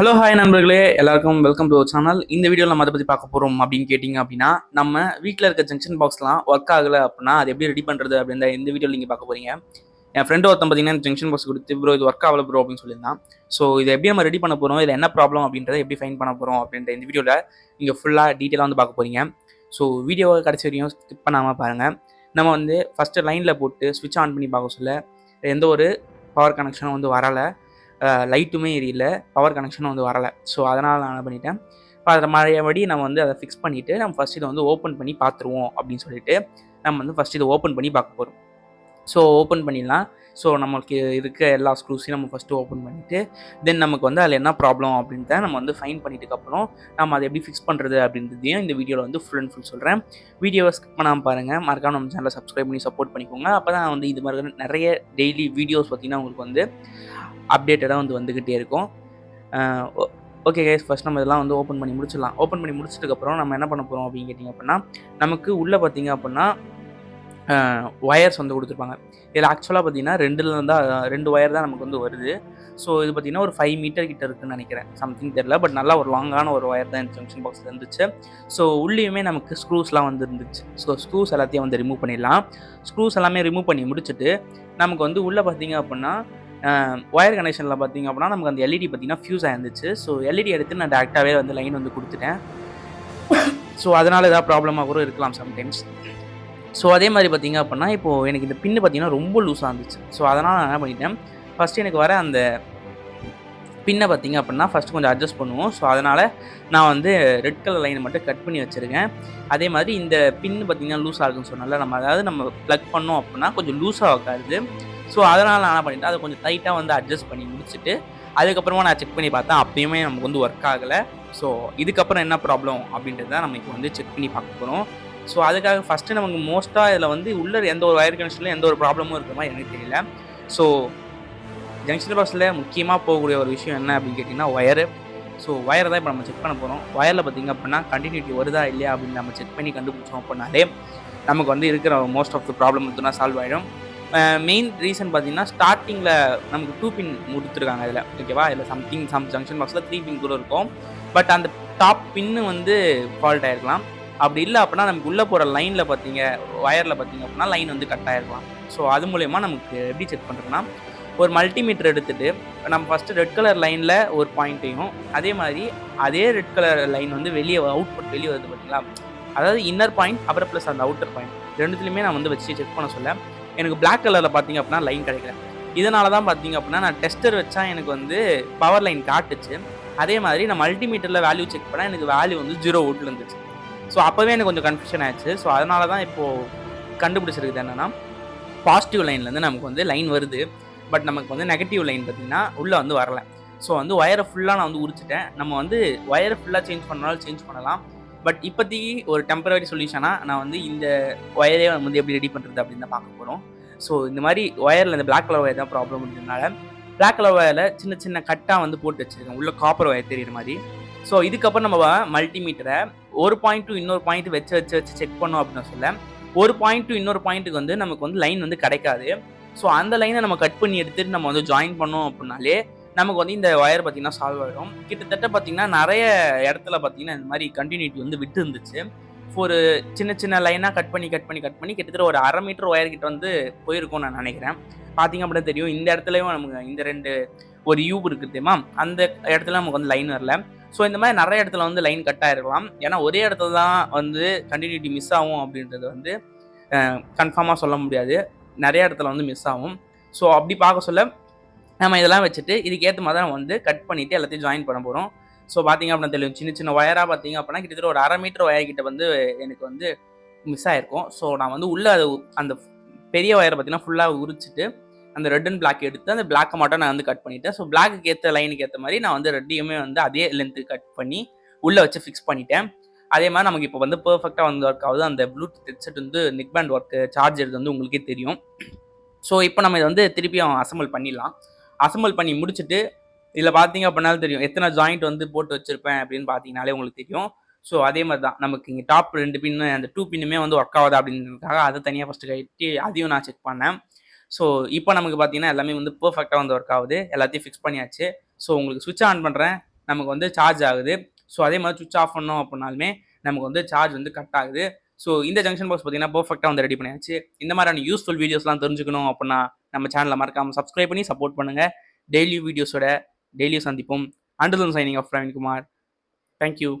Hello hi நண்பர்களே. எல்லாருக்கும் welcome to channel இந்த வீடியோவில் நம்ம அதை பற்றி பார்க்க போகிறோம் அப்படின்னு கேட்டிங்க அப்படின்னா நம்ம வீட்டில் இருக்க ஜங்ஷன் பாக்ஸ்லாம் ஒர்க் ஆகலை அப்படின்னா அது எப்படி ரெடி பண்ணுறது அப்படின்ற இந்த வீடியோவில் நீங்கள் பார்க்க போகிறீங்க என் ஃப்ரெண்டு ஒருத்தன் பார்த்தீங்கன்னா ஜங்ஷன் பாக்ஸ் கொடுத்து ப்ரோ இது ஒர்க் ஆகல ப்ரோ அப்படின்னு சொல்லியிருந்தான். ஸோ இதை எப்படி நம்ம ரெடி பண்ண போகிறோம் இதில் என்ன ப்ராப்ளம் அப்படின்றத எப்படி ஃபைன் பண்ண போகிறோம் அப்படின்ற இந்த வீடியோவில் நீங்கள் ஃபுல்லாக டீட்டெயிலாக வந்து பார்க்க போகிறீங்க ஸோ வீடியோவை கடைசி வரையும் ஸ்கிப் பண்ணாமல் பாருங்கள் நம்ம வந்து ஃபஸ்ட்டு லைனில் போட்டு ஸ்விட்ச் ஆன் பண்ணி பார்க்க சொல்ல எந்த ஒரு பவர் கனெக்ஷனும் வந்து வரலை. லைட்டுமே எரியல பவர் கனெக்ஷனும் வந்து வரலை. ஸோ அதனால் நான் என்ன பண்ணிட்டேன் இப்போ அதை மழையபடி நம்ம வந்து அதை ஃபிக்ஸ் பண்ணிவிட்டு நம்ம ஃபஸ்ட் இதை வந்து ஓப்பன் பண்ணி பார்த்துருவோம் அப்படின்னு சொல்லிட்டு நம்ம வந்து ஃபஸ்ட் இதை ஓப்பன் பண்ணி பார்க்க போகிறோம் ஸோ ஓப்பன் பண்ணிடலாம். ஸோ நம்மளுக்கு இருக்க எல்லா ஸ்க்ரூஸையும் நம்ம ஃபஸ்ட்டு ஓப்பன் பண்ணிவிட்டு தென் நமக்கு வந்து அதில் என்ன ப்ராப்ளம் அப்படின்றத நம்ம வந்து ஃபைன் பண்ணிட்டுக்கப்புறம் நம்ம அதை எப்படி ஃபிக்ஸ் பண்ணுறது அப்படின்றதையும் இந்த வீடியோவில் வந்து ஃபுல் அண்ட் ஃபுல் சொல்கிறேன் வீடியோவை ஸ்கிப் பண்ணாமல் பாருங்கள் மறக்காம நம்ம சேனலை சப்ஸ்கிரைப் பண்ணி சப்போர்ட் பண்ணிக்கோங்க. அப்போ தான் வந்து இது மாதிரி நிறைய டெய்லி வீடியோஸ் பார்த்திங்கன்னா உங்களுக்கு வந்து அப்டேட்டடாக வந்து வந்துக்கிட்டே இருக்கும். ஓகே கைஸ் ஃபஸ்ட் நம்ம இதெல்லாம் வந்து ஓப்பன் பண்ணி முடிச்சிடலாம். ஓப்பன் பண்ணி முடிச்சதுக்கப்புறம் நம்ம என்ன பண்ண போகிறோம் அப்படின்னு கேட்டிங்க அப்படின்னா நமக்கு உள்ளே பார்த்தீங்க அப்படின்னா ஒயர்ஸ் வந்து கொடுத்துருப்பாங்க. இதில் ஆக்சுவலாக பார்த்தீங்கன்னா ரெண்டுல தான் ரெண்டு ஒயர் தான் நமக்கு வந்து வருது. ஸோ இது பார்த்தீங்கன்னா ஒரு ஃபைவ் மீட்டர் கிட்ட இருக்குன்னு நினைக்கிறேன். சம்திங் தெரில பட் நல்லா ஒரு லாங்கான ஒரு ஒயர் தான் இந்த ஜங்ஷன் பாக்ஸில் இருந்துச்சு. ஸோ உள்ளேயுமே நமக்கு ஸ்க்ரூஸ்லாம் வந்து இருந்துச்சு. ஸோ ஸ்க்ரூஸ் எல்லாத்தையும் வந்து ரிமூவ் பண்ணிடலாம். ஸ்க்ரூஸ் எல்லாமே ரிமூவ் பண்ணி முடிச்சுட்டு நமக்கு வந்து உள்ளே பார்த்தீங்க அப்படின்னா ஒயர் கனெக்ஷனில் பார்த்தீங்க அப்படின்னா நமக்கு அந்த எல்இடி பார்த்தீங்கன்னா ஃபியூஸ் ஆயிருந்துச்சு. ஸோ எல்இடி எடுத்து நான் டேரெக்டாகவே வந்து லைன் வந்து கொடுத்துட்டேன். ஸோ அதனால் ஏதாவது ப்ராப்ளமாக கூட இருக்கலாம் சம்டைம்ஸ் ஸோ அதே மாதிரி பார்த்தீங்க அப்படின்னா இப்போது எனக்கு இந்த பின்னு பார்த்தீங்கன்னா ரொம்ப லூஸாக இருந்துச்சு. ஸோ அதனால் நான் என்ன பண்ணிட்டேன் ஃபஸ்ட்டு எனக்கு வர அந்த பின்னை பார்த்திங்க அப்படின்னா ஃபஸ்ட்டு கொஞ்சம் அட்ஜஸ்ட் பண்ணுவோம். ஸோ அதனால் நான் வந்து ரெட் கலர் லைனை மட்டும் கட் பண்ணி வச்சுருக்கேன். அதே மாதிரி இந்த பின்னு பார்த்திங்கன்னா லூஸ் ஆகுதுன்னு சொன்னால நம்ம அதாவது நம்ம ப்ளக் பண்ணோம் அப்படின்னா கொஞ்சம் லூஸாக உட்காருது. ஸோ அதனால் நான் என்ன பண்ணிட்டேன் அதை கொஞ்சம் டைட்டாக வந்து அட்ஜஸ்ட் பண்ணி முடிச்சுட்டு அதுக்கப்புறமா நான் செக் பண்ணி பார்த்தேன் அப்பயுமே நமக்கு வந்து ஒர்க் ஆகலை. ஸோ இதுக்கப்புறம் என்ன ப்ராப்ளம் அப்படின்றத தான் இப்போ வந்து செக் பண்ணி பார்க்க போகிறோம் ஸோ அதுக்காக ஃபஸ்ட்டு நமக்கு மோஸ்ட்டாக இதில் வந்து உள்ள எந்த ஒரு வயர் கனெக்ஷனில் எந்த ஒரு ப்ராப்ளமும் இருக்கிற மாதிரி எனக்கு தெரியல. ஸோ ஜங்ஷன் பாக்ஸில் முக்கியமாக போகக்கூடிய ஒரு விஷயம் என்ன அப்படின்னு கேட்டிங்கன்னா ஒயரு ஸோ ஒயரை தான் இப்போ நம்ம செக் பண்ண போகிறோம் ஒயரில் பார்த்திங்க அப்படின்னா கண்டினியூட்டி வருதா இல்லையா அப்படின்னு நம்ம செக் பண்ணி கண்டுபிடிச்சோம் அப்படின்னாலே நமக்கு வந்து இருக்கிற மோஸ்ட் ஆஃப் த ப்ராப்ளம் மட்டும்தான் சால்வ் ஆகிடும் மெயின் ரீசன் பார்த்தீங்கன்னா ஸ்டார்டிங்கில் நமக்கு டூ பின் கொடுத்துருக்காங்க இதில். ஓகேவா இதில் சம்திங் சம் ஜங்ஷன் பாக்ஸில் த்ரீ பின் கூட இருக்கும். பட் அந்த டாப் பின்னு வந்து ஃபால்ட் ஆகிருக்கலாம் அப்படி இல்லை அப்படின்னா நமக்கு உள்ளே போகிற லைனில் பார்த்தீங்க ஒயரில் பார்த்தீங்க அப்படின்னா லைன் வந்து கட் ஆகிருக்கலாம் ஸோ அது மூலயமா நமக்கு எப்படி செக் பண்ணுறதுன்னா ஒரு மல்டிமீட்டர் எடுத்துகிட்டு நம்ம ஃபஸ்ட்டு ரெட் கலர் லைனில் ஒரு பாயிண்ட்டையும் அதே மாதிரி அதே ரெட் கலர் லைன் வந்து வெளியே அவுட்புட் வெளியே வருது பார்த்தீங்களா? அதாவது இன்னர் பாயிண்ட் அப்புறம் ப்ளஸ் அந்த அவுட்டர் பாயிண்ட் ரெண்டுத்துலையுமே நான் வந்து வச்சு செக் பண்ண சொல்ல. எனக்கு பிளாக் கலரில் பார்த்தீங்க அப்படின்னா லைன் கிடைக்கல. இதனால தான் பார்த்தீங்க அப்படின்னா நான் டெஸ்டர் வச்சா எனக்கு வந்து பவர் லைன் காட்டுச்சு. அதே மாதிரி நான் மல்டிமீட்டரில் வேல்யூ செக் பண்ணால் எனக்கு வேல்யூ வந்து ஜீரோ வோட்டில் இருந்துச்சு. ஸோ அப்போவே எனக்கு கொஞ்சம் கன்ஃபியூஷன் ஆயிடுச்சு. ஸோ அதனால தான் இப்போது கண்டுபிடிச்சிருக்குது என்னென்னா பாசிட்டிவ் லைன்லேருந்து நமக்கு வந்து லைன் வருது. பட் நமக்கு வந்து நெகட்டிவ் லைன் பார்த்திங்கன்னா உள்ளே வந்து வரல. ஸோ வந்து ஒயரை ஃபுல்லாக நான் வந்து உரிச்சிட்டேன். நம்ம வந்து ஒயரை ஃபுல்லாக சேஞ்ச் பண்ணாலும் சேஞ்ச் பண்ணலாம். பட் இப்போதைக்கு ஒரு டெம்பரரி சொல்யூஷனாக நான் வந்து இந்த ஒயரே வந்து எப்படி ரெடி பண்ணுறது அப்படின்னு தான் பார்க்க போகிறோம் ஸோ இந்த மாதிரி ஒயரில் இந்த பிளாக் கலர் ஒயர் தான் ப்ராப்ளம் இருந்ததுனால பிளாக் கலர் ஒயரில் சின்ன சின்ன கட்டாக வந்து போட்டு வச்சுருக்கேன். உள்ள காப்பர் ஒயர் தெரியுற மாதிரி. ஸோ இதுக்கப்புறம் நம்ம மல்டிமீட்டரை ஒரு பாயிண்ட் டு இன்னொரு பாயிண்ட் வச்சு வச்சு வச்சு செக் பண்ணோம் அப்படின்னு சொல்ல ஒரு பாயிண்ட் டு இன்னொரு பாயிண்ட்டுக்கு வந்து நமக்கு வந்து லைன் வந்து கிடைக்காது. ஸோ அந்த லைனை நம்ம கட் பண்ணி எடுத்துகிட்டு நம்ம வந்து ஜாயின் பண்ணோம் அப்படின்னாலே நமக்கு வந்து இந்த ஒயர் பார்த்தீங்கன்னா சால்வ் ஆகிடும் கிட்டத்தட்ட பார்த்தீங்கன்னா நிறைய இடத்துல பார்த்தீங்கன்னா இந்த மாதிரி கண்டினியூட்டி வந்து விட்டு இருந்துச்சு. ஒரு சின்ன சின்ன லைனாக கட் பண்ணி கட் பண்ணி கட் பண்ணி கிட்டத்தட்ட ஒரு அரை மீட்டர் ஒயர் கிட்ட வந்து போயிருக்கும்னு நான் நினைக்கிறேன். பார்த்திங்க அப்படின்னா தெரியும். இந்த இடத்துலையும் நமக்கு இந்த ரெண்டு ஒரு யூப் இருக்குது தெரியுமா? அந்த இடத்துல நமக்கு வந்து லைன் வரல. ஸோ இந்த மாதிரி நிறைய இடத்துல வந்து லைன் கட் ஆகிருக்கலாம் ஏன்னா ஒரே இடத்துல தான் வந்து கண்டினியூட்டி மிஸ் ஆகும் அப்படின்றது வந்து கன்ஃபார்மாக சொல்ல முடியாது. நிறைய இடத்துல வந்து மிஸ் ஆகும். ஸோ அப்படி பார்க்க சொல்ல நம்ம இதெல்லாம் வச்சுட்டு இதுக்கேற்ற மாதிரி தான் வந்து கட் பண்ணிவிட்டு எல்லாத்தையும் ஜாயின் பண்ண போகிறோம் ஸோ பார்த்தீங்க அப்படின்னா தெரியும். சின்ன சின்ன ஒயராக பார்த்தீங்க அப்படின்னா கிட்டத்தட்ட ஒரு அரை மீட்டர் ஒயர் கிட்ட வந்து எனக்கு வந்து மிஸ் ஆகிருக்கும் ஸோ நான் வந்து உள்ளே அது அந்த பெரிய ஒயரை பார்த்தீங்கன்னா ஃபுல்லாக உரிச்சிட்டு அந்த ரெட் அண்ட் பிளாக் எடுத்து அந்த பிளாக்கை மட்டும் நான் வந்து கட் பண்ணிட்டேன். ஸோ பிளாக்கு ஏற்ற லைனுக்கு ஏற்ற மாதிரி நான் வந்து ரெட்டையுமே வந்து அதே லென்த்து கட் பண்ணி உள்ளே வச்சு ஃபிக்ஸ் பண்ணிட்டேன். அதே மாதிரி நமக்கு இப்போ வந்து பர்ஃபெக்டாக வந்து ஒர்க் ஆகுது. அந்த ப்ளூடூத் ஹெட்செட் வந்து நிக் பேண்ட் ஒர்க்கு சார்ஜர் வந்து உங்களுக்கே தெரியும். ஸோ இப்போ நம்ம இதை வந்து திருப்பியும் அசம்பிள் பண்ணிடலாம். அசம்பிள் பண்ணி முடிச்சுட்டு இதில் பார்த்தீங்க அப்படின்னாலும் தெரியும் எத்தனை ஜாயிண்ட் வந்து போட்டு வச்சுருப்பேன் அப்படின்னு பார்த்தீங்கனாலே உங்களுக்கு தெரியும். ஸோ அதே மாதிரி தான் நமக்கு இங்கே டாப் ரெண்டு பின்னு அந்த டூ பின்னுமே வந்து ஒர்க் ஆகுது அப்படின்றதுக்காக அதை தனியாக ஃபஸ்ட்டு கட்டி அதையும் நான் செக் பண்ணேன். ஸோ இப்போ நமக்கு பார்த்தீங்கன்னா எல்லாமே வந்து பர்ஃபெக்டாக வந்து ஒர்க் ஆகுது. எல்லாத்தையும் ஃபிக்ஸ் பண்ணியாச்சு. ஸோ உங்களுக்கு சுவிட்ச் ஆன் பண்ணுறேன் நமக்கு வந்து சார்ஜ் ஆகுது. ஸோ அதே மாதிரி சுவிட்ச் ஆஃப் பண்ணோம் அப்படின்னாலுமே நமக்கு வந்து சார்ஜ் வந்து கட் ஆகுது. ஸோ இந்த ஜங்ஷன் பாக்ஸ் பார்த்தீங்கன்னா பர்ஃபெக்டாக வந்து ரெடி பண்ணியாச்சு. இந்த மாதிரியான யூஸ்ஃபுல் வீடியோஸ்லாம் தெரிஞ்சுக்கணும் அப்படின்னா நம்ம சேனலை மறக்காமல் சப்ஸ்கிரைப் பண்ணி சப்போர்ட் பண்ணுங்கள் டெய்லி வீடியோஸோட டெய்லியும் சந்திப்போம். Until then signing off Praveenkumar thank you